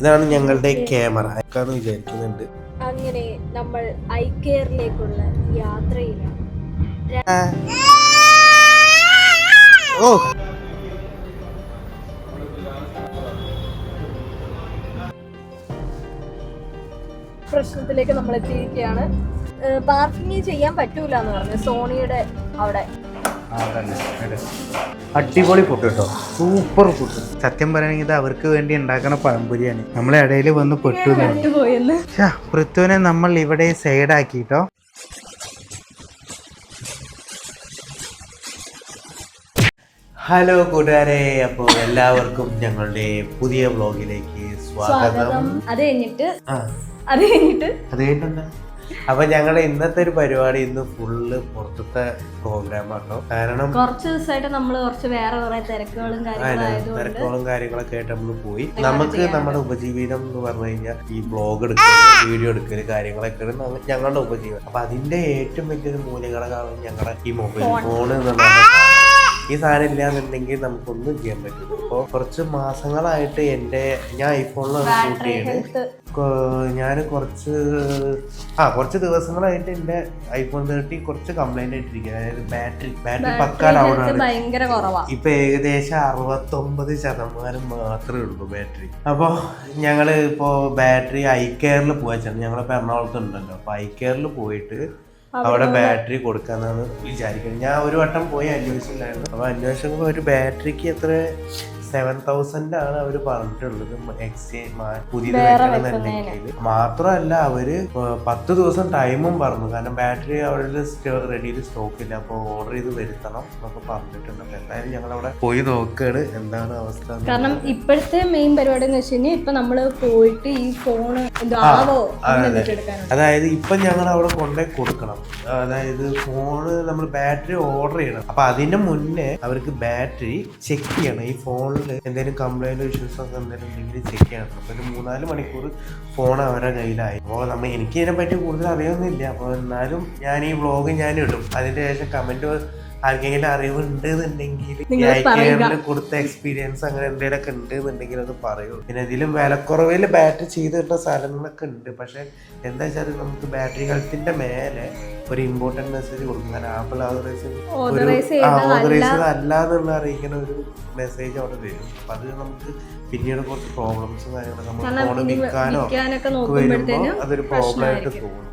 ഇതാണ് ഞങ്ങളുടെ ക്യാമറ. അയക്കാന്ന് വിചാരിക്കുന്നുണ്ട്. അങ്ങനെ നമ്മൾ ഐക്കെയറിലേക്കുള്ള യാത്രയിലാണ്. ഓ. പ്രശ്നത്തിലേക്ക് നമ്മൾ എത്തിയിരിക്കുകയാണ് പാർക്കിംഗ് ചെയ്യാൻ പറ്റൂല എന്ന് പറഞ്ഞു സോണിയുടെ അവിടെ. അടിപൊളി ഫുഡ് കേട്ടോ. സൂപ്പർ ഫുഡ് സത്യം പറയുകയാണെങ്കിൽ ഇത് അവർക്ക് വേണ്ടി ഉണ്ടാക്കണ പഴംപൊരിയാണ് നമ്മളെ ഇടയിൽ വന്ന് പെട്ടു പൃഥ്വിനെ നമ്മൾ ഇവിടെ സൈഡാക്കിട്ടോ ഹലോ കൂട്ടുകാരെ അപ്പോൾ എല്ലാവർക്കും ഞങ്ങളുടെ പുതിയ വ്ലോഗിലേക്ക് സ്വാഗതം. അത് കഴിഞ്ഞിട്ട് അത് കഴിഞ്ഞിട്ട് അത് കേട്ടുണ്ടോ അപ്പൊ ഞങ്ങളുടെ ഇന്നത്തെ ഒരു പരിപാടി ഇന്ന് ഫുള്ള് പുറത്തത്തെ പ്രോഗ്രാം ആട്ടോ. കാരണം കുറച്ച് ദിവസമായിട്ട് നമ്മൾ കുറച്ച് വേറെ കുറെ തിരക്കുകളും തിരക്കുകളും കാര്യങ്ങളൊക്കെ ആയിട്ട് നമ്മൾ പോയി. നമുക്ക് നമ്മുടെ ഉപജീവനം എന്ന് പറഞ്ഞു കഴിഞ്ഞാൽ ഈ ബ്ലോഗ് എടുക്കൽ വീഡിയോ എടുക്കൽ കാര്യങ്ങളൊക്കെ ഞങ്ങളുടെ ഉപജീവനം. അപ്പൊ അതിന്റെ ഏറ്റവും വലിയൊരു മൂലഘടകമാണ് ഞങ്ങളുടെ ഈ മൊബൈൽ ഫോൺ എന്നുള്ള ഈ സാധനം ഇല്ലാന്നുണ്ടെങ്കിൽ നമുക്കൊന്നും ചെയ്യാൻ പറ്റില്ല അപ്പോൾ കുറച്ച് മാസങ്ങളായിട്ട് എന്റെ ഞാൻ ഐഫോണിലാണ് ഷൂട്ട് ചെയ്യുന്നത് ഞാൻ കുറച്ച് ആ കുറച്ച് ദിവസങ്ങളായിട്ട് എന്റെ ഐഫോൺ തേർട്ടി കുറച്ച് കംപ്ലൈന്റ് ആയിട്ടിരിക്കുക അതായത് ബാറ്ററി ബാറ്ററി പക്കാ ഡൗൺ ആണ് ഇപ്പൊ ഏകദേശം അറുപത്തൊമ്പത് ശതമാനം മാത്രമേ ഉള്ളൂ ബാറ്ററി അപ്പോൾ ഞങ്ങൾ ഇപ്പോൾ ബാറ്ററി ഐ കെയറിൽ പോവാച്ചാണ് ഞങ്ങളിപ്പോൾ എറണാകുളത്ത് ഉണ്ടല്ലോ അപ്പോൾ ഐ കെയറിൽ പോയിട്ട് അവിടെ ബാറ്ററി കൊടുക്കാന്നാണ് വിചാരിക്കുന്നത്. ഞാൻ ഒരു വട്ടം പോയി അന്വേഷിച്ചിട്ടുണ്ടായിരുന്നു. അപ്പൊ അന്വേഷിക്കുമ്പോൾ ഒരു ബാറ്ററിക്ക് എത്ര സെവൻ തൗസൻഡ് ആണ് അവർ പറഞ്ഞിട്ടുള്ളത്. എക്സ്ചേഞ്ച് പുതിയത് വെക്കണമെന്നുണ്ടെങ്കിൽ മാത്രമല്ല അവർ പത്ത് ദിവസം ടൈമും പറഞ്ഞു. കാരണം ബാറ്ററി അവരുടെ റെഡിയിൽ സ്റ്റോക്ക് ഇല്ല. അപ്പോൾ ഓർഡർ ചെയ്ത് വരുത്തണം എന്നൊക്കെ പറഞ്ഞിട്ടുണ്ട്. അപ്പോൾ എന്തായാലും ഞങ്ങൾ അവിടെ പോയി നോക്കുകയാണ് എന്താണ് അവസ്ഥ. കാരണം ഇപ്പോഴത്തെ മെയിൻ പരിപാടി എന്ന് വെച്ച് കഴിഞ്ഞാൽ ഇപ്പൊ നമ്മൾ പോയിട്ട് ഈ ഫോണ് അതായത് ഇപ്പൊ ഞങ്ങൾ അവിടെ കൊണ്ടേ കൊടുക്കണം. അതായത് ഫോണ് നമ്മൾ ബാറ്ററി ഓർഡർ ചെയ്യണം. അപ്പൊ അതിന്റെ മുന്നേ അവർക്ക് ബാറ്ററി ചെക്ക് ചെയ്യണം. ഈ ഫോണിൽ എന്തെങ്കിലും കംപ്ലൈന്റ് ഇഷ്യൂസ് ഒക്കെ എന്തെങ്കിലും ഉണ്ടെങ്കിൽ ചെക്ക് ചെയ്യണം. അപ്പോൾ ഒരു മൂന്നാൽ മണിക്കൂർ ഫോൺ അവരുടെ കയ്യിലായി. അപ്പോൾ നമ്മൾ എനിക്ക് ഇതിനെപ്പറ്റി കൂടുതൽ അറിയൊന്നുമില്ല. അപ്പോൾ എന്നാലും ഞാൻ ഈ വ്ളോഗ് ഞാൻ ഇടും അതിന്റെ ശേഷം കമന്റ് ആർക്കെങ്കിലും അറിവുണ്ട് എന്നുണ്ടെങ്കിൽ കൊടുത്ത എക്സ്പീരിയൻസ് അങ്ങനെ എന്തെങ്കിലുമൊക്കെ ഉണ്ട് എന്നുണ്ടെങ്കിൽ അത് പറയൂ. പിന്നെ ഇതിലും വിലക്കുറവിൽ ബാറ്ററി ചെയ്ത് കിട്ടുന്ന സ്ഥലങ്ങളൊക്കെ ഉണ്ട്. പക്ഷെ എന്താ വെച്ചാൽ നമുക്ക് ബാറ്ററി ഹെൽത്തിന്റെ മേലെ ഒരു ഇമ്പോർട്ടന്റ് മെസ്സേജ് കൊടുക്കും. കാരണം ആപ്പിൾ ഓതറൈസ് ഓതറൈസ് അല്ല എന്നുള്ള അറിയിക്കുന്ന ഒരു മെസ്സേജ് അവിടെ വരും. അപ്പൊ അത് നമുക്ക് പിന്നീട് കുറച്ച് പ്രോബ്ലംസും കാര്യങ്ങളൊക്കെ നമ്മൾ ഫോൺ വിൽക്കാനോ വരുമ്പോ വരുമ്പോൾ അതൊരു പ്രോബ്ലം ആയിട്ട് തോന്നും.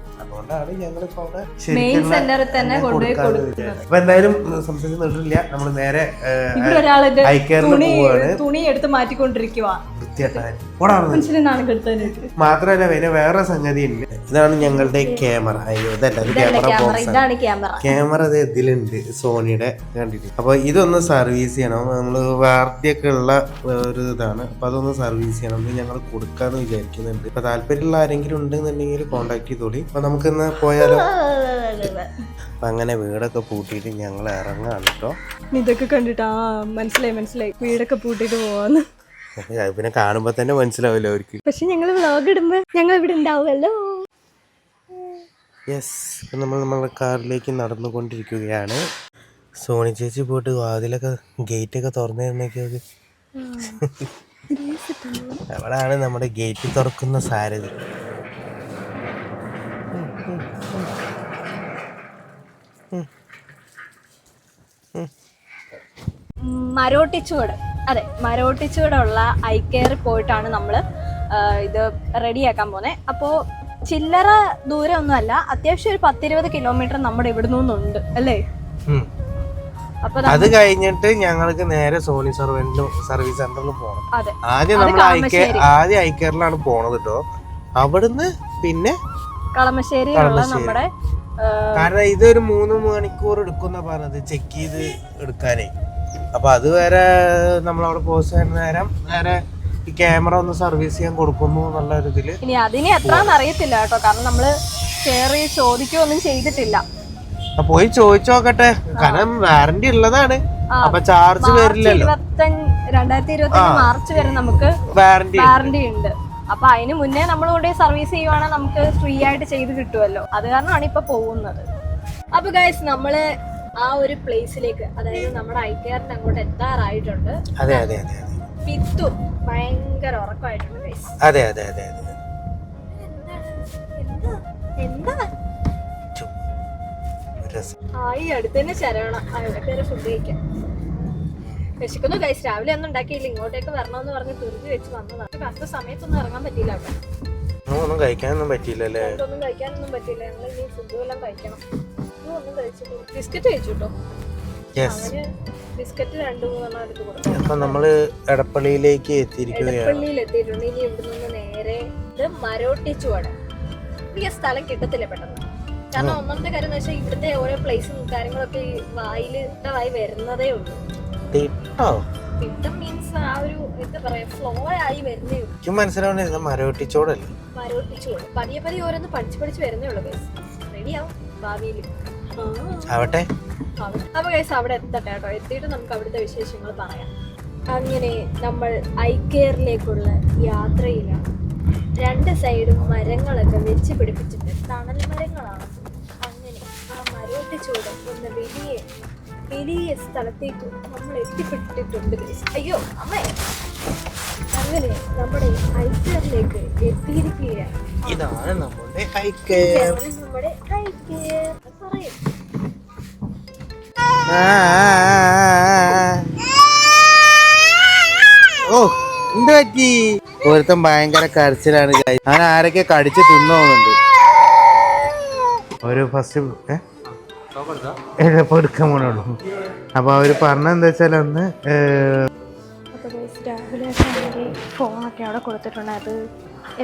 അതുകൊണ്ടാണ് ഞങ്ങളിപ്പോ അവിടെ മെയിൻ ശരിക്കുള്ള സെന്ററിൽ തന്നെ എല്ലാം കൊണ്ടുപോയി കൊടുക്കാന്ന് കൊടുക്കുന്നത്. അപ്പൊ എന്തായാലും സംസാരിച്ച് നിട്ടില്ല നമ്മൾ നേരെ തുണി തുണി എടുത്ത് മാറ്റിക്കൊണ്ടിരിക്കുക മാത്രല്ല പിന്നെ വേറെ സംഗതി ഉണ്ട്. ഇതാണ് ഞങ്ങളുടെ ക്യാമറ അയ്യോ ഇതല്ല ഇത് ക്യാമറ ബോക്സ് ഇതാണ് ക്യാമറ ക്യാമറ ഇത് ഇതിലുണ്ട് സോണിയുടെ കണ്ടിട്ട്. അപ്പൊ ഇതൊന്ന് സർവീസ് ചെയ്യണം. നമ്മൾ വാർത്തയൊക്കെ ഉള്ള ഒരു ഇതാണ്. അപ്പൊ അതൊന്ന് സർവീസ് ചെയ്യണം ഇത് ഞങ്ങൾ കൊടുക്കാന്ന് വിചാരിക്കുന്നുണ്ട്. അപ്പൊ താല്പര്യമുള്ള ആരെങ്കിലും ഉണ്ടെന്നുണ്ടെങ്കിൽ കോണ്ടാക്ട് ചെയ്തോളി. അപ്പൊ നമുക്കിന്ന് പോയാലോ? അപ്പൊ അങ്ങനെ വീടൊക്കെ പൂട്ടിയിട്ട് ഞങ്ങൾ ഇറങ്ങാണ് കേട്ടോ. ഇതൊക്കെ കണ്ടിട്ട് ആ മനസ്സിലായി മനസ്സിലായി. വീടൊക്കെ പൂട്ടിട്ട് പോവാന്ന്. പിന്നെ കാണുമ്പോ തന്നെ മനസ്സിലാവില്ല അവർക്ക്. പക്ഷെ ഞങ്ങൾ വ്ലോഗ് ഇടുമ്പോ ഞങ്ങൾ ഇവിടെ ഉണ്ടാവുമല്ലോ. യെസ് നമ്മൾ നമ്മുടെ കാറിലേക്ക് നടന്നുകൊണ്ടിരിക്കുകയാണ്. സോണി ചേച്ചി പോയിട്ട് വാതിലൊക്കെ ഗേറ്റൊക്കെ തുറന്നു തരുന്നൊക്കെ അവിടെയാണ് നമ്മുടെ ഗേറ്റ് തുറക്കുന്ന സാരഥി. മരോട്ടിച്ചുവട് അതെ മരോട്ടിച്ചുവടുള്ള കെയർ പോയിട്ടാണ് നമ്മൾ ഇത് റെഡിയാക്കാൻ പോകുന്നത് അപ്പോൾ ചില്ലറ ദൂരമൊന്നുമല്ല. അത്യാവശ്യം ഒരു പത്തിരുപത് കിലോമീറ്റർ നമ്മുടെ ഇവിടെ നിന്നുണ്ട് അല്ലേ? അത് കഴിഞ്ഞിട്ട് ഞങ്ങൾക്ക് നേരെ സോണി സർവീസിലും സർവീസ് സെന്ററിൽ പോകണം ആദ്യം നമ്മൾ ആദ്യം ഐക്കറിലാണ് പോണത് കേട്ടോ അവിടുന്ന് പിന്നെ കളമശ്ശേരി. നമ്മുടെ കാരണം ഇതൊരു മൂന്ന് മണിക്കൂർ എടുക്കുന്ന പറഞ്ഞത് ചെക്ക് ചെയ്ത് എടുക്കാനേ. അപ്പൊ അതുവരെ നമ്മളവിടെ പോസ്റ്റ് നേരം നേരെ ഈ ക്യാമറ ഒന്ന് സർവീസ് ചെയ്യാൻ കൊടുക്കുന്നു എന്നുള്ള ഒരു ഇതിൽ ഇനി അതിന് എത്രാന്ന് അറിയത്തില്ല കേട്ടോ. കാരണം നമ്മൾ കയറി ചോദിക്കുകയൊന്നും ചെയ്തിട്ടില്ല. പോയി ചോദിച്ചു നോക്കട്ടെ കാരണം വാറന്റി ഉള്ളതാണ്. ആ. അപ്പൊ ചാർജ് മാർച്ച് വരില്ലല്ലോ. ഇരുപത്തഞ്ച് രണ്ടായിരത്തി ഇരുപത്തി മാർച്ച് വരെ നമുക്ക് വാറന്റി വാറന്റി ഉണ്ട്. അപ്പൊ അതിന് മുന്നേ നമ്മൾ കൊണ്ട് സർവീസ് ചെയ്യുവാണെങ്കിൽ നമുക്ക് ഫ്രീ ആയിട്ട് ചെയ്ത് കിട്ടുമല്ലോ അത് കാരണമാണ് ഇപ്പൊ പോകുന്നത്. അപ്പൊ ഗൈസ് നമ്മൾ ആ ഒരു പ്ലേസിലേക്ക് അതായത് നമ്മുടെ ഐ അങ്ങോട്ട് എത്താറായിട്ടുണ്ട്. അതെ അതെ അതെ അതെ. ഭയങ്കര ഉറക്കമായിട്ടുണ്ട് ഗൈസ് അതെ അതെ അതെ അതെ. എന്താ? എന്താ? ചും. ഒരു രസം. ആയി അടുത്തന്നെ ശരവണം. അവിടെ കയറി ഫുഡ് കഴിക്കാം. വിശക്കുന്നു ഗൈസ് രാവിലെ ഒന്നും ഉണ്ടാക്കിയില്ല. ഇങ്ങോട്ടേക്ക് വരണമെന്ന് പറഞ്ഞ് തിരിഞ്ഞു വെച്ച് വന്നതാണ് കറക്റ്റ് സമയത്തൊന്നും ഇറങ്ങാൻ പറ്റിയില്ല അവിടെ. ഒന്നും കഴിക്കാനൊന്നും പറ്റിയില്ലല്ലേ ഒന്നും കഴിക്കാനൊന്നും പറ്റിയില്ല. ഞങ്ങൾ ഇനി ഫുഡും എല്ലാം കഴിക്കണം. ഒന്നും ഒന്നും കഴിച്ചിട്ട് ബിസ്ക്കറ്റ് കഴിച്ചു? കേട്ടോ യെസ് ബിസ്ക്കറ്റ് രണ്ട് മൂന്നെണ്ണം എടുത്ത് കൊടുക്കും. അപ്പോൾ നമ്മൾ എടപ്പള്ളിയിലേക്ക് എത്തിയിരിക്കുകയാണ്. എടപ്പള്ളിയിൽ എത്തിയിട്ടുണ്ട് ഇനി ഇവിടെ നിന്ന് നേരെ ഇത് മരോട്ടി ചുവട. എനിക്ക് ആ സ്ഥലം കിട്ടത്തില്ല പെട്ടെന്ന്. കാരണം ഒന്നാമത്തെ കാര്യം എന്ന് വെച്ചാൽ ഇവിടുത്തെ ഓരോ പ്ലേസും കാര്യങ്ങളൊക്കെ ഈ വായിൽ ഇട്ടമായി വരുന്നതേ ഉള്ളൂ. തിട്ടോ തിട്ടം മീൻസ് ആ ഒരു എന്താ പറയാ ഫ്ലോ ആയി വരുന്നേ ഉള്ളൂ. എനിക്ക് മനസ്സിലാവുന്നില്ല മരവട്ടിച്ചോടല്ലേ മരോട്ടി ചുവട്. പതിയെ പതിയെ ഓരോന്ന് പഠിച്ച് പഠിച്ച് വരുന്നേ ഉള്ളൂ റെഡിയാവും ഭാവിയിൽ ആവട്ടെ. അപ്പൊ ഗൈസ് അവിടെ എത്തട്ടെ കേട്ടോ. എത്തിയിട്ട് നമുക്ക് അവിടുത്തെ വിശേഷങ്ങൾ പറയാം. അങ്ങനെ നമ്മൾ ഐക്കെയറിലേക്കുള്ള യാത്രയിലാണ് രണ്ട് സൈഡും മരങ്ങളൊക്കെ വെച്ച് പിടിപ്പിച്ചിട്ട് തണൽ മരങ്ങളാണ്. അങ്ങനെ ആ മരത്തെ ചൂട് ഒന്ന് വലിയ വലിയ സ്ഥലത്തേക്ക് നമ്മൾ എത്തിപ്പെട്ടിട്ടുണ്ട്. അയ്യോ അമ്മേ. അങ്ങനെ നമ്മുടെ ഹൈക്കെയറിലേക്ക് എത്തിയിരിക്കുകയാണ്. ഇതാണ് നമ്മുടെ ഹൈക്കെയർ നമ്മുടെ ഐക്കെയർ പറയും ഓ എന്ത് പറ്റി? ഒരുത്തൻ ഭയങ്കര കരച്ചിലാണ്. അവൻ ആരൊക്കെ കടിച്ച് തിന്നോന്നുണ്ട്. ഒരു ഫസ്റ്റ് എടുക്കാൻ പോണുള്ളൂ അപ്പൊ അവർ പറഞ്ഞെന്താ വെച്ചാൽ അന്ന് ഏഹ്, അപ്പോൾ ഗൈസ് രാവിലെ ഒക്കെ ഫോണൊക്കെ അവിടെ കൊടുത്തിട്ടുണ്ട്. അത്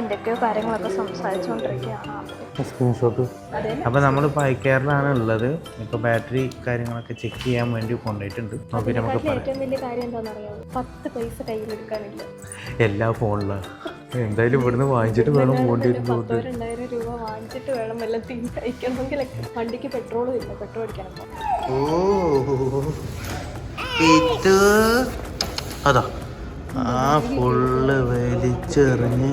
എന്തൊക്കെയോ കാര്യങ്ങളൊക്കെ സംസാരിച്ചുകൊണ്ടിരിക്കുകയാണ് സ്ക്രീൻഷോട്ട് അതെ. അപ്പൊ നമ്മളിപ്പോ ഐക്കെയറിലാണ് ഉള്ളത്. ഇപ്പൊ ബാറ്ററി കാര്യങ്ങളൊക്കെ ചെക്ക് ചെയ്യാൻ വേണ്ടി കൊണ്ടുപോയിട്ടുണ്ട്. നമുക്ക് ഏറ്റവും വലിയ കാര്യം എന്താണെന്നറിയാമോ പത്ത് പൈസ കയ്യിലെടുക്കാനില്ല എല്ലാ ഫോണിലാണ് എന്തായാലും ഇവിടുന്ന് വാങ്ങിച്ചിട്ട് വേണം പോകേണ്ടി ഒരു രണ്ടായിരം രൂപ വാങ്ങിച്ചിട്ട് വേണം വല്ല തീ കഴിക്കണമെങ്കിൽ വണ്ടിക്ക് പെട്രോളും ഇല്ല പെട്രോൾ അടിക്കണം. ഓ. അതാ. ആ ഫുള്ള് വലിച്ചെറിഞ്ഞ്.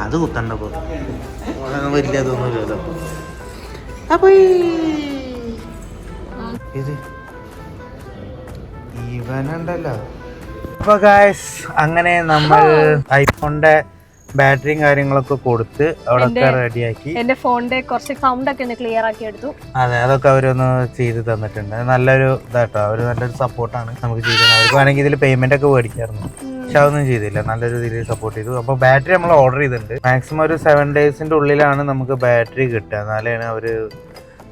അത് കുത്തണ്ട പോ വലിയ അതൊന്നുമില്ലല്ലോ അപ്പൊ ഇത് ഇവനുണ്ടല്ലോ. അപ്പൊ ഗായ്സ് അങ്ങനെ നമ്മൾ ഐഫോണിന്റെ ബാറ്ററിയും കാര്യങ്ങളൊക്കെ കൊടുത്ത് അവിടെ റെഡിയാക്കി. എന്റെ ഫോണിന്റെ കുറച്ച് സൗണ്ട് ഒക്കെ ഒന്ന് ക്ലിയർ ആക്കി എടുത്തു. അതെ അതൊക്കെ അവരൊന്ന് ചെയ്ത് തന്നിട്ടുണ്ട്. നല്ലൊരു ഇതാട്ടോ. അവർ നല്ലൊരു സപ്പോർട്ടാണ് നമുക്ക് ചെയ്തത്. അവർക്ക് വേണമെങ്കിൽ ഇതിൽ പേയ്മെന്റ് ഒക്കെ മേടിക്കായിരുന്നു. പക്ഷെ അതൊന്നും ചെയ്തില്ല. നല്ല രീതിയിൽ സപ്പോർട്ട് ചെയ്തു. അപ്പോൾ ബാറ്ററി നമ്മൾ ഓർഡർ ചെയ്തിട്ടുണ്ട്. മാക്സിമം ഒരു സെവൻ ഡേയ്സിന്റെ ഉള്ളിലാണ് നമുക്ക് ബാറ്ററി കിട്ടുക. എന്നാലാണ് അവർ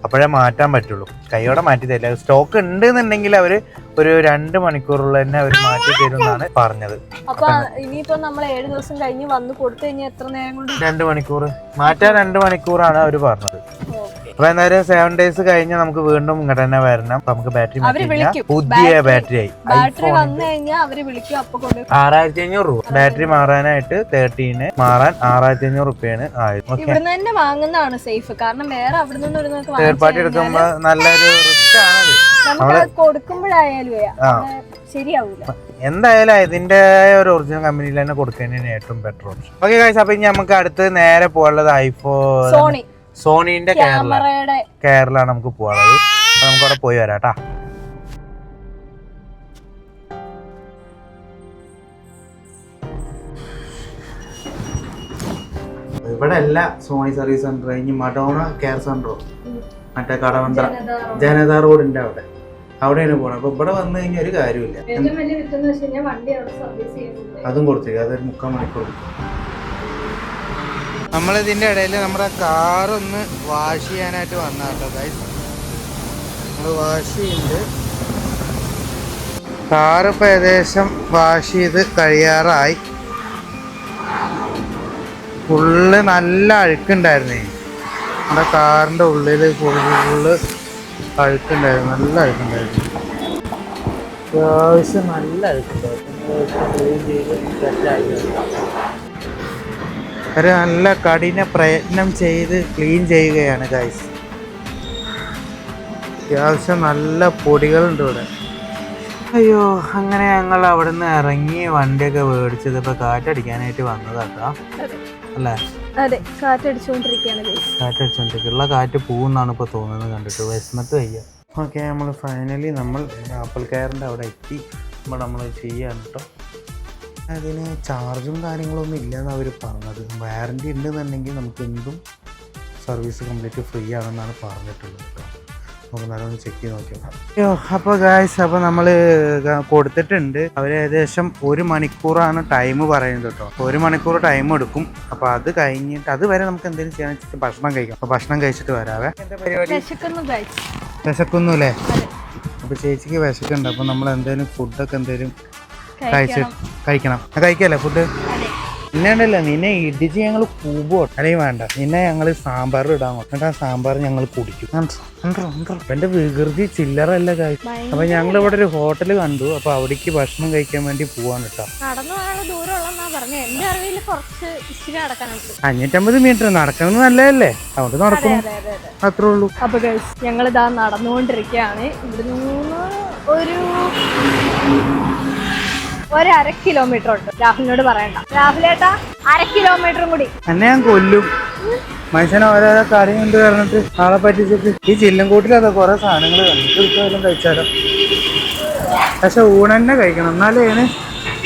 അപ്പോഴേ മാറ്റാൻ പറ്റുള്ളൂ. കൈയോടെ മാറ്റി തരില്ല. സ്റ്റോക്ക് ഉണ്ട് എന്നുണ്ടെങ്കിൽ അവർ ഒരു രണ്ട് മണിക്കൂറുള്ള തന്നെ അവർ മാറ്റി തരും എന്നാണ് പറഞ്ഞത്. അപ്പൊ ഇനിയിപ്പോ നമ്മൾ ഏഴ് ദിവസം കഴിഞ്ഞ് വന്ന് കൊടുത്തു കഴിഞ്ഞാൽ എത്ര നേരം കൊണ്ട് രണ്ട് മണിക്കൂർ മാറ്റാൻ രണ്ട് മണിക്കൂറാണ് അവർ പറഞ്ഞത്. അപ്പൊ എന്തായാലും സെവൻ ഡേയ്സ് കഴിഞ്ഞ് നമുക്ക് വീണ്ടും ഇങ്ങോട്ട് തന്നെ വരണം. നമുക്ക് ബാറ്ററി പുതിയ ബാറ്ററി ആയി. ആറായിരത്തി അഞ്ഞൂറ് രൂപ. ബാറ്ററി മാറാനായിട്ട് തേർട്ടീന് മാറാൻ ആറായിരത്തി അഞ്ഞൂറ് റുപ്യാണ് ആയത് തന്നെ വാങ്ങുന്നതാണ് സേഫ് കാരണം വേറെ അവിടെ നിന്ന് തേർഡ് പാർട്ടി എടുക്കുമ്പോ നല്ലൊരു റിസ്ക് ആണ് കൊടുക്കുമ്പോഴായാലും. ശരിയാവൂല. എന്തായാലും ഇതിന്റെ ഒരു ഒറിജിനൽ കമ്പനിയിൽ തന്നെ കൊടുക്കുന്നതിന് ഏറ്റവും ബെറ്റർ ഓപ്ഷൻ ഓക്കെ കാഴ്ച അപ്പൊ ഇനി നമുക്ക് അടുത്ത് നേരെ പോകാനുള്ളത് ഐഫോൺ സോണി സോണീന്റെ കേരള കേരള നമുക്ക് പോകാനുള്ളത് അപ്പൊ നമുക്ക് അവിടെ പോയി വരാം ട്ടാ ഇവിടെ അല്ല സോണി സർവീസ് സെന്റർ ഇനി മഡോണ കെയർ സെന്ററോ? മറ്റേ കടവന്ത്ര ജനതാ റോഡിന്റെ അവിടെ. അവിടെയാണ് പോണത്. അപ്പൊ ഇവിടെ വന്നു കഴിഞ്ഞാൽ ഒരു കാര്യമില്ല അതും കൊടുത്തില്ല അതൊരു മുക്കാൽ മണിക്കൂർ നമ്മളിതിന്റെ ഇടയിൽ നമ്മുടെ കാറൊന്ന് വാഷ് ചെയ്യാനായിട്ട് വന്നാട്ടോ ഗൈസ് നമ്മൾ വാഷ് ചെയ്യുന്നുണ്ട് കാറിപ്പോൾ ഏകദേശം വാഷ് ചെയ്ത് കഴിയാറായി. ഫുള്ള് നല്ല അഴുക്കുണ്ടായിരുന്നേ. നമ്മുടെ കാറിന്റെ ഉള്ളിൽ ഫുള്ള് അഴുക്കുണ്ടായിരുന്നു നല്ല അഴുക്കുണ്ടായിരുന്നു. അത്യാവശ്യം നല്ല അഴുക്കുണ്ടായിരുന്നു ക്ലീൻ ചെയ്ത് സെറ്റായി ഒരു നല്ല കഠിന പ്രയത്നം ചെയ്ത് ക്ലീൻ ചെയ്യുകയാണ് ഗൈസ് അത്യാവശ്യം നല്ല പൊടികളുണ്ട് ഇവിടെ. അയ്യോ അങ്ങനെ ഞങ്ങൾ അവിടെ നിന്ന് ഇറങ്ങി വണ്ടിയൊക്കെ മേടിച്ചത് ഇപ്പൊ കാറ്റടിക്കാനായിട്ട് വന്നതാട്ടോ. അല്ലേ? അതെ കാറ്റടിച്ചുകൊണ്ടിരിക്കുകയാണ്. കാറ്റടിച്ചോണ്ടിരിക്കുള്ള കാറ്റ് പോകുന്നാണ് ഇപ്പൊ തോന്നുന്നത് കണ്ടിട്ട്. വിഷമത്ത് വയ്യ. ഓക്കെ നമ്മൾ ഫൈനലി നമ്മൾ ആപ്പിൾ കെയറിന്റെ അവിടെ എത്തി. നമ്മൾ നമ്മൾ ചെയ്യാൻ കേട്ടോ അതിന് ചാർജും കാര്യങ്ങളൊന്നും ഇല്ലയെന്ന് അവർ പറഞ്ഞത്. വാറന്റി ഉണ്ടെന്നുണ്ടെങ്കിൽ നമുക്ക് എന്തും സർവീസ് കംപ്ലീറ്റ് ഫ്രീ ആണെന്നാണ് പറഞ്ഞിട്ടുള്ളത് കേട്ടോ. നമുക്ക് നല്ലൊന്ന് ചെക്ക് ചെയ്ത് നോക്കിയാൽ അയ്യോ അപ്പോൾ ഗായ്സ് അപ്പോൾ നമ്മൾ കൊടുത്തിട്ടുണ്ട്. അവർ ഏകദേശം ഒരു മണിക്കൂറാണ് ടൈം പറയുന്നത് കേട്ടോ. ഒരു മണിക്കൂർ ടൈം എടുക്കും. അപ്പോൾ അത് കഴിഞ്ഞിട്ട് അതുവരെ നമുക്ക് എന്തെങ്കിലും ചെയ്യാൻ വെച്ചിട്ട് ഭക്ഷണം കഴിക്കാം. അപ്പോൾ ഭക്ഷണം കഴിച്ചിട്ട് വരാവേ. വിശക്കുന്നു അല്ലേ അപ്പോൾ ചേച്ചിക്ക് വിശക്കുണ്ട് അപ്പോൾ നമ്മൾ എന്തെങ്കിലും ഫുഡൊക്കെ എന്തെങ്കിലും കഴിച്ച് കഴിക്കണം. കഴിക്കല്ലേ ഫുഡ് അതെ. നിന്നെ ഉണ്ടല്ലോ നിന്നെ ഇടിച്ച് ഞങ്ങൾ കൂബോ അല്ലെങ്കിൽ വേണ്ട. നിന്നെ ഞങ്ങൾ സാമ്പാർ ഇടാൻ എന്നിട്ട് ആ സാമ്പാർ ഞങ്ങൾ കുടിക്കും. എന്റെ വികൃതി ചില്ലറല്ല കാര്യം അപ്പൊ ഞങ്ങൾ ഇവിടെ ഒരു ഹോട്ടൽ കണ്ടു. അപ്പൊ അവിടേക്ക് ഭക്ഷണം കഴിക്കാൻ വേണ്ടി പോവാൻ കേട്ടോ അഞ്ഞൂറ്റമ്പത് മീറ്റർ നടക്കുന്നത് നല്ലതല്ലേ? അതുകൊണ്ട് അതെ നടക്കും അതെ അതെ അതെ. അത്രേ ഉള്ളൂ. അപ്പൊ ഞങ്ങൾ ഇതാ നടന്നുകൊണ്ടിരിക്കുകയാണ് ഇവിടുന്ന് ഒരു ഒരു അര കിലോമീറ്റർ ഉണ്ട്. രാഹുലിനോട് പറയണ്ട. രാഹുലേട്ടാ അര കിലോമീറ്ററും കൂടി. എന്നെ ഞാൻ കൊല്ലും. മനുഷ്യനെ ഓരോരോ കാര്യം കൊണ്ട് പറഞ്ഞിട്ട് ആളെ പറ്റിച്ചിട്ട്. ഈ ചില്ലംകൂട്ടിൽ അതാ കുറെ സാധനങ്ങൾ കണ്ടിട്ട് കഴിച്ചാലോ? പക്ഷെ ഊണന്നെ കഴിക്കണം. എന്നാലേ അതിന്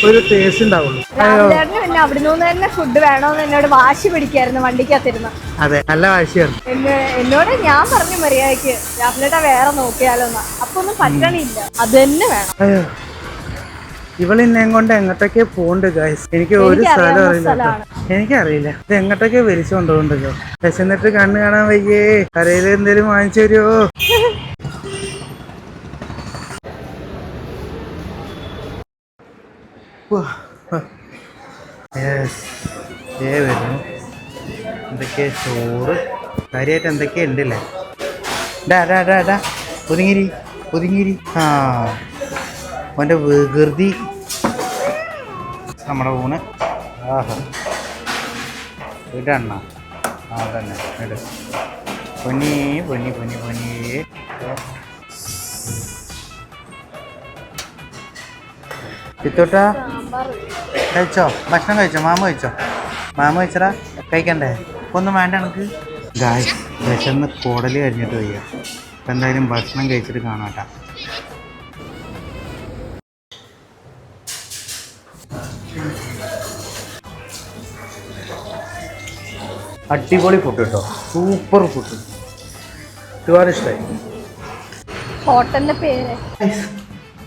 ഒരു ടേസ്റ്റ് ഉണ്ടാവുള്ളൂ. രാഹുലേട്ടന് അവിടെ അവിടുന്ന് തന്നെ ഫുഡ് വേണോന്ന് എന്നോട് വാശി പിടിക്കായിരുന്നു വണ്ടിക്കകത്തിരുന്ന്. അതെ നല്ല വാശിയായിരുന്നു. എന്നെ എന്നോട് ഞാൻ പറഞ്ഞു മര്യാദയ്ക്ക് രാഹുലേട്ടാ വേറെ നോക്കിയാലോന്ന് അപ്പൊ ഒന്നും പറ്റണില്ല. അത് തന്നെ വേണം. അയ്യോ. ഇവളിന്നെയും കൊണ്ട് എങ്ങോട്ടൊക്കെ പോണ്ട് ഗൈസ് എനിക്ക് ഒരു സ്ഥലം അറിയില്ല എനിക്കറിയില്ല. ഇത് എങ്ങോട്ടൊക്കെ വലിച്ചു കൊണ്ടുപോകണ്ടല്ലോ? വിശന്നിട്ട് കണ്ണ് കാണാൻ വയ്യേ. കരയിൽ എന്തേലും വാങ്ങിച്ചു തരുമോ ഏ വരുന്നു. എന്തൊക്കെയാ ചോറ്? കാര്യമായിട്ട് എന്തൊക്കെയാ ഉണ്ടല്ലേ? ഡാ ഡാ ഡാ ഡാ. പുതുങ്ങിരി പുതുങ്ങിരി. ആ. അവന്റെ വികൃതി. നമ്മുടെ ഊണ്. ആഹാ. ഇടണ്ണ ആ തന്നെ ഇട പൊന്നി പൊന്നി പൊന്നി പൊന്നി. ചിത്തോട്ട കഴിച്ചോ? ഭക്ഷണം കഴിച്ചോ? മാമ കഴിച്ചോ? മാമ കഴിച്ചടാ. കഴിക്കണ്ടേ? ഒന്നും വേണ്ട എനിക്ക്. ഗായ് വിശന്ന് കോടലി കഴിഞ്ഞിട്ട് വയ്യ. എന്തായാലും ഭക്ഷണം കഴിച്ചിട്ട് കാണാട്ടാ. അടിപൊളി ഫുഡ് കേട്ടോ. സൂപ്പർ ഫുഡ് ഒരുപാട് ഇഷ്ടമായി അപ്പൊ പേര്.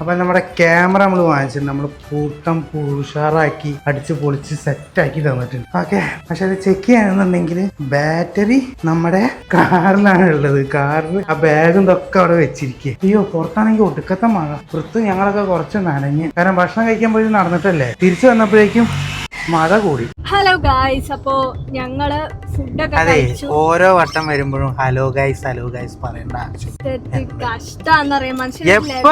അപ്പം നമ്മുടെ ക്യാമറ നമ്മൾ വാങ്ങിച്ചത് നമ്മൾ കൂട്ടം ഉഷാറാക്കി അടിച്ച് പൊളിച്ച് സെറ്റാക്കി തന്നിട്ടുണ്ട്. ഓക്കെ പക്ഷെ അത് ചെക്ക് ചെയ്യാന്നുണ്ടെങ്കിൽ ബാറ്ററി നമ്മുടെ കാറിലാണ് ഉള്ളത്. കാറിൽ ആ ബാഗും ഇതൊക്കെ അവിടെ വെച്ചിരിക്കുക അയ്യോ പുറത്താണെങ്കിൽ ഒടുക്കത്തെ മഴ. പുറത്ത് ഞങ്ങളൊക്കെ കുറച്ച് നനഞ്ഞ്. കാരണം ഭക്ഷണം കഴിക്കാൻ പോയി നടന്നിട്ടല്ലേ? തിരിച്ചു വന്നപ്പോഴേക്കും മഴ കൂടി. ഹലോ ഗായ്സ് അപ്പോ ഞങ്ങൾ അതെ ഓരോ വട്ടം വരുമ്പോഴും ഹലോ ഗൈസ് ഹലോ ഗൈസ് പറയേണ്ട എപ്പ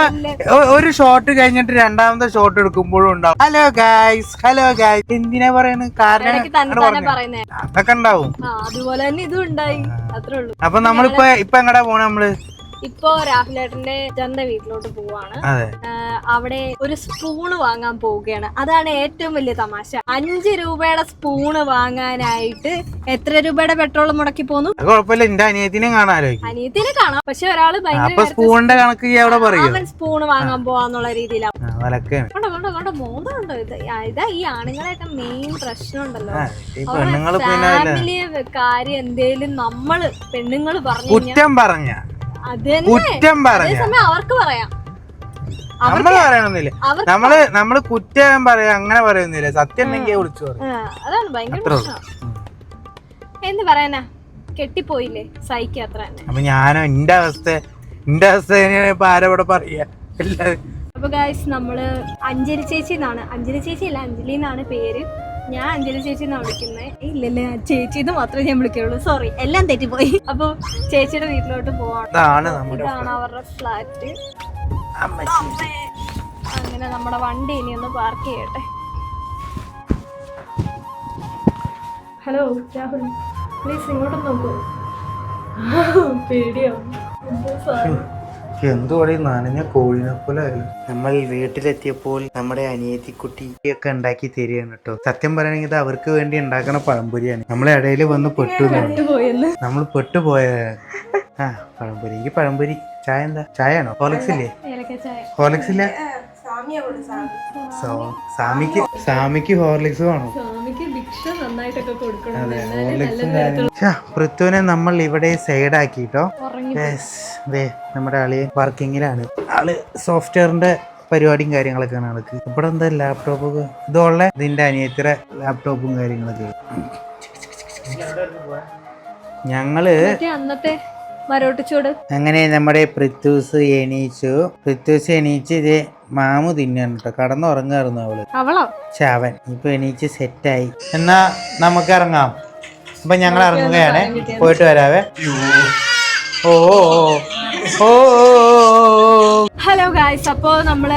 ഒരു ഷോട്ട് കഴിഞ്ഞിട്ട് രണ്ടാമത്തെ ഷോട്ട് എടുക്കുമ്പോഴും ഉണ്ടാവും. ഹലോ ഗൈസ് ഹലോ ഗൈസ് എന്തിനാ പറയണ? കാരണം അതൊക്കെ ഉണ്ടാവും. അതുപോലെ തന്നെ ഇതും ഉണ്ടായി. അത്രേ ഉള്ളൂ. അപ്പൊ നമ്മളിപ്പോ ഇപ്പൊ എങ്ങടാ പോണേ നമ്മൾ? ഇപ്പോ രാഹുലേട്ടന്റെ ചേട്ടന്റെ വീട്ടിലോട്ട് പോവാണ്. അതെ. അവിടെ ഒരു സ്പൂണ് വാങ്ങാൻ പോവുകയാണ്. അതാണ് ഏറ്റവും വലിയ തമാശ. അഞ്ച് രൂപയുടെ സ്പൂണ് വാങ്ങാനായിട്ട് എത്ര രൂപയുടെ പെട്രോൾ മുടക്കി പോന്നു? അത് കുഴപ്പമില്ല. എന്റെ അനിയത്തിനെ കാണാലോ. അനിയത്തിനെ കാണാം. പക്ഷെ ഒരാൾ അപ്പൊ ഭയങ്കര സ്പൂണിന്റെ കണക്ക് ഈ അവിടെ പറയൂ. അവൻ സ്പൂണ് വാങ്ങാൻ പോവാന്നുള്ള രീതിയിലാണ് ആ, വലക്കാണ് കണ്ടോ കണ്ടോ കണ്ടോ മോതമുണ്ടോ ഇത്? ആ, ഇതാ ഈ ആണുങ്ങളായിട്ട് മെയിൻ പ്രശ്നം ഉണ്ടല്ലോ ആ, ഈ പെണ്ണുങ്ങൾ പിന്നെ വല്ല- ഫാമിലി കാര്യം എന്തേലും നമ്മൾ പെണ്ണുങ്ങൾ പറഞ്ഞു കുറ്റം പറഞ്ഞ കുറ്റം പറഞ്ഞ അവർക്ക് പറയാം. നമ്മൾ പറയണമെന്നില്ല നമ്മൾ നമ്മൾ കുറ്റം പറയാ അങ്ങനെ പറയുന്നില്ല? സത്യം ഉണ്ടെങ്കിൽ വിളിച്ചു എന്ത് പറയാനാ? കെട്ടിപ്പോയില്ലേ സഹിക്കാത്ര തന്നെ. അപ്പൊ ഞാനോ എന്റെ അവസ്ഥ എന്റെ അവസ്ഥ ഇപ്പൊ ആരോടെ പറയാ. അപ്പൊ ഗായ്സ് നമ്മൾ അഞ്ജലി ചേച്ചി എന്നാണ്. അഞ്ജലി ചേച്ചി അല്ല അഞ്ജലി എന്നാണ് പേര്. ഞാൻ അഞ്ജലി ചേച്ചി എന്നാ വിളിക്കുന്നത് ഇല്ലല്ലേ ചേച്ചി എന്ന് മാത്രമേ ഞാൻ വിളിക്കുള്ളൂ. സോറി എല്ലാം തെറ്റിപ്പോയി. അപ്പൊ ചേച്ചിയുടെ വീട്ടിലോട്ട് പോവാണ്. ഇതാണ് നമ്മുടെ ഇതാണ് അവരുടെ ഫ്ലാറ്റ് അങ്ങനെ നമ്മുടെ വണ്ടി ഇനി ഒന്ന് പാർക്ക് ചെയ്യട്ടെ. ഹലോ രാഹുൽ. പ്ലീസ് ഇങ്ങോട്ട് നോക്കൂ. പേടിയാവും സാധനം. എന്തുവാടി നനഞ്ഞ കോഴിനെ പോലെ നമ്മൾ വീട്ടിലെത്തിയപ്പോൾ നമ്മുടെ അനിയത്തിക്കുട്ടിയൊക്കെ ഉണ്ടാക്കി തരികയാണ് കേട്ടോ. സത്യം പറയണെങ്കിൽ ഇത് അവർക്ക് വേണ്ടി ഉണ്ടാക്കണ പഴംപൊരിയാണ്. നമ്മളെ ഇടയിൽ വന്ന് പെട്ടു. നമ്മൾ പെട്ടുപോയ ആ പഴംപൊരി. എനിക്ക് പഴംപൊരി ചായ എന്താ? ചായ. ആണോ ഹോളിക്സ് ഇല്ലേ ഹോളിക്സ് ഇല്ല സാമിക്ക് സാമിക്ക് ഹോർലിക്സ് വേണം? പൃഥുവിനെ നമ്മൾ ഇവിടെ സൈഡ് ആക്കിട്ടോ ദേ നമ്മുടെ ആൾ വർക്കിങ്ങിലാണ്. ആൾ സോഫ്റ്റ്വെയറിന്റെ പരിപാടിയും കാര്യങ്ങളൊക്കെയാണ് ആൾക്ക്. ഇവിടെ എന്താ ലാപ്ടോപ്പ് ഇതുള്ള ഇതിന്റെ അനിയത്തിയുടെ ലാപ്ടോപ്പും കാര്യങ്ങളൊക്കെ ഞങ്ങൾ അന്നത്തെ മരോട്ടിച്ചൂട്. അങ്ങനെ നമ്മുടെ പൃഥ്വൂസ് എണീച്ചു. പൃഥ്വൂസ് എണീച്ച് ഇത് മാമു തിന്നാണ് കേട്ടോ. കടന്നുറങ്ങായിരുന്നു അവൾ. അവളോ? ശവൻ ഇപ്പൊ എണീച്ച് സെറ്റായി. എന്നാ നമുക്ക് ഇറങ്ങാം. അപ്പൊ ഞങ്ങൾ ഇറങ്ങുകയാണ്. പോയിട്ട് വരാവേ. ഓ ഓ ഹലോ ഗായ്സ് അപ്പോ നമ്മൾ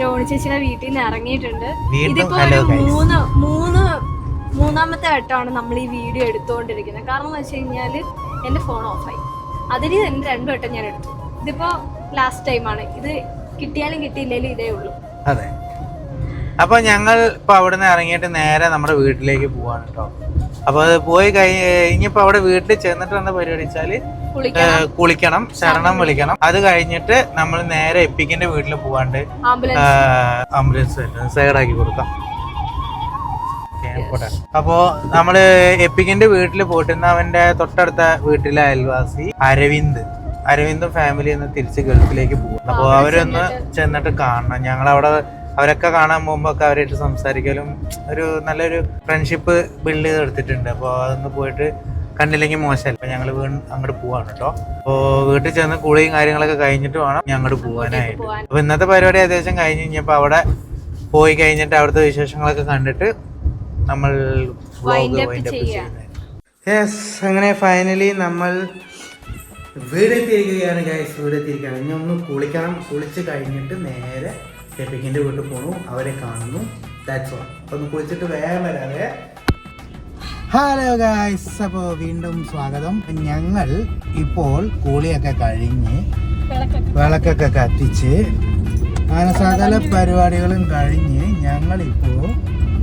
രോണി ചേച്ചിയുടെ വീട്ടിൽ നിന്ന് ഇറങ്ങിയിട്ടുണ്ട്. ഇതിപ്പോ ഒരു മൂന്ന് മൂന്ന് മൂന്നാമത്തെ വട്ടമാണ് നമ്മൾ ഈ വീഡിയോ എടുത്തുകൊണ്ടിരിക്കുന്നത്. കാരണം എന്ന് വെച്ച് കഴിഞ്ഞാൽ എന്റെ ഫോൺ ഓഫായി അതിന് തന്നെ രണ്ടു വട്ടം ഞാൻ എടുത്തു. ഇതിപ്പോ ലാസ്റ്റ് ടൈമാണ് ഇത് കിട്ടിയാലും കിട്ടിയില്ലേലും ഇതേ ഉള്ളൂ. അതെ. അപ്പൊ ഞങ്ങൾ ഇപ്പൊ അവിടെ നിന്ന് ഇറങ്ങിയിട്ട് നേരെ നമ്മുടെ വീട്ടിലേക്ക് പോവാണ് കേട്ടോ അപ്പൊ അത് പോയി കഴിഞ്ഞ ഇനിയിപ്പോ അവിടെ വീട്ടിൽ ചെന്നിട്ട് എന്താ പരിപാടി വെച്ചാൽ കുളിക്കണം. ശരണം വിളിക്കണം. അത് കഴിഞ്ഞിട്ട് നമ്മൾ നേരെ എപ്പിക്കിന്റെ വീട്ടിൽ പോവാണ്ട് ആംബുലൻസ് സൈഡാക്കി കൊടുക്കാം. ഓക്കേ, പോട്ടെ. അപ്പോ നമ്മൾ എപ്പിക്കിന്റെ വീട്ടിൽ പോയിട്ടിരുന്ന അവന്റെ തൊട്ടടുത്ത വീട്ടിലെ അയൽവാസി അരവിന്ദ്. അരവിന്ദും ഫാമിലി ഒന്ന് തിരിച്ച് ഗൾഫിലേക്ക് പോകും അപ്പൊ അവരൊന്ന് ചെന്നിട്ട് കാണണം. ഞങ്ങൾ അവിടെ അവരൊക്കെ കാണാൻ പോകുമ്പോ ഒക്കെ അവരായിട്ട് സംസാരിക്കലും ഒരു നല്ലൊരു ഫ്രണ്ട്ഷിപ്പ് ബിൽഡ് ചെയ്തെടുത്തിട്ടുണ്ട്. അപ്പോൾ അതൊന്ന് പോയിട്ട് കണ്ടില്ലെങ്കിൽ മോശമല്ല? അപ്പൊ ഞങ്ങൾ വീണ്ടും അങ്ങോട്ട് പോവാണ് കേട്ടോ. അപ്പോൾ വീട്ടിൽ ചെന്ന് കുളിയും കാര്യങ്ങളൊക്കെ കഴിഞ്ഞിട്ട് വേണം ഞങ്ങോട്ട് പോകാനായിട്ട് അപ്പോൾ അപ്പൊ ഇന്നത്തെ പരിപാടി ഏകദേശം കഴിഞ്ഞ് കഴിഞ്ഞപ്പോൾ അവിടെ പോയി കഴിഞ്ഞിട്ട് അവിടുത്തെ വിശേഷങ്ങളൊക്കെ കണ്ടിട്ട് നമ്മൾ. യെസ് അങ്ങനെ ഫൈനലി നമ്മൾ വീടെത്തിയിരിക്കുകയാണ് ഗൈസ് വീടെത്തിയിരിക്കുകയാണ്. ഇനി ഒന്ന് കുളിക്കണം. കുളിച്ച് കഴിഞ്ഞിട്ട് നേരെ ടെപ്പിക്കിന്റെ വീട്ടിൽ പോണു. അവരെ കാണുന്നു. ദാറ്റ്സ് ഓൾ ഒന്ന് കുളിച്ചിട്ട് വേഗം വരാതെ ഹലോ ഗായ്സ് അപ്പോൾ വീണ്ടും സ്വാഗതം. ഞങ്ങൾ ഇപ്പോൾ കുളിയൊക്കെ കഴിഞ്ഞ് വിളക്കൊക്കെ കത്തിച്ച് അങ്ങനെ സകല പരിപാടികളും കഴിഞ്ഞ് ഞങ്ങളിപ്പോൾ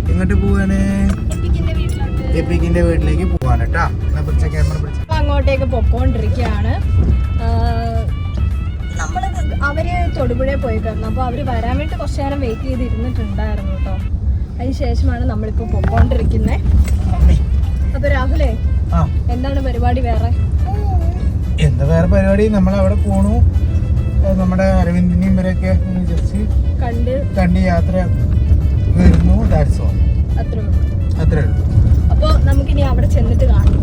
എങ്ങോട്ട് പോവാണ്? എപ്പിക്കിന്റെ വീട്ടിലേക്ക് പോവാണ് കേട്ടോ പിടിച്ച ക്യാമറ പിടിച്ച. അങ്ങോട്ടേക്ക് പൊക്കോണ്ടിരിക്കുകയാണ് നമ്മൾ അവർ തൊടുപുഴയിൽ പോയി കിടന്നു അപ്പോൾ അവർ വരാൻ വേണ്ടി കുറച്ചു നേരം വെയിറ്റ് ചെയ്തിരുന്നിട്ടുണ്ടായിരുന്നു കേട്ടോ അതിന് ശേഷമാണ് നമ്മളിപ്പോൾ പൊക്കോണ്ടിരിക്കുന്നത് അപ്പൊ രാഹുലേ എന്താണ് പരിപാടി വേറെ? എന്താ വേറെ പരിപാടി? നമ്മൾ അവിടെ പോണു നമ്മുടെ അരവിന്ദിനെയും ഇവരൊക്കെ ജസ്റ്റ് കണ്ട്. കണ്ട് യാത്ര വരുന്നു. ദാറ്റ്സ് ഓൾ അത്രേ ഉള്ളൂ. അപ്പോൾ നമുക്കിനി അവിടെ ചെന്നിട്ട് കാണാം.